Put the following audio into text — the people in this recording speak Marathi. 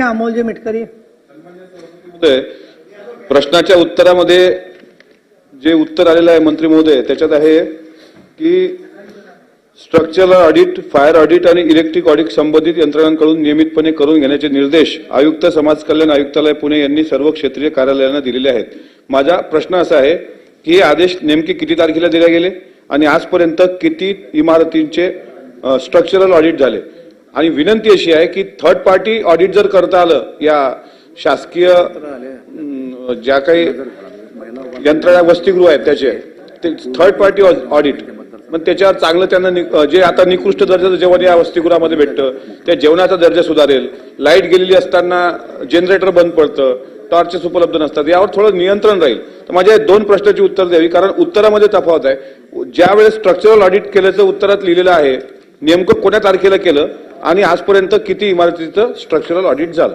अमोलजी मिटकरी. प्रश्नाच्या उत्तरामध्ये जे उत्तर आलेलं आहे मंत्री महोदय त्याच्यात आहे की स्ट्रक्चरल ऑडिट फायर ऑडिट आणि इलेक्ट्रिक ऑडिट संबंधित यंत्रणांकडून नियमितपणे करून घेण्याचे निर्देश आयुक्त समाज कल्याण आयुक्तालय पुणे यांनी सर्व क्षेत्रीय कार्यालयांना दिलेले आहेत. माझा प्रश्न असा आहे की हे आदेश नेमके किती तारखेला दिले गेले आणि आजपर्यंत किती इमारतींचे स्ट्रक्चरल ऑडिट झाले? आणि विनंती अशी आहे की थर्ड पार्टी ऑडिट जर करता आलं या शासकीय ज्या काही यंत्रणा वसतिगृह आहेत त्याचे ते थर्ड पार्टी ऑडिट मग त्याच्यावर चांगलं त्यांना जे आता निकृष्ट दर्जाचं जेवण या वसतिगृहामध्ये भेटतं त्या जेवणाचा दर्जा सुधारेल. लाइट गेलेली असताना जनरेटर बंद पडतं टॉर्चेस उपलब्ध नसतात यावर थोडं नियंत्रण राहील. तर माझ्या दोन प्रश्नाची उत्तर द्यावी कारण उत्तरामध्ये तफावत आहे. ज्यावेळेस स्ट्रक्चरल ऑडिट केल्याचं उत्तरात लिहिलेलं आहे नेमकं कोण्या तारखेला केलं आणि आजपर्यंत किती इमारतीचं स्ट्रक्चरल ऑडिट झालं?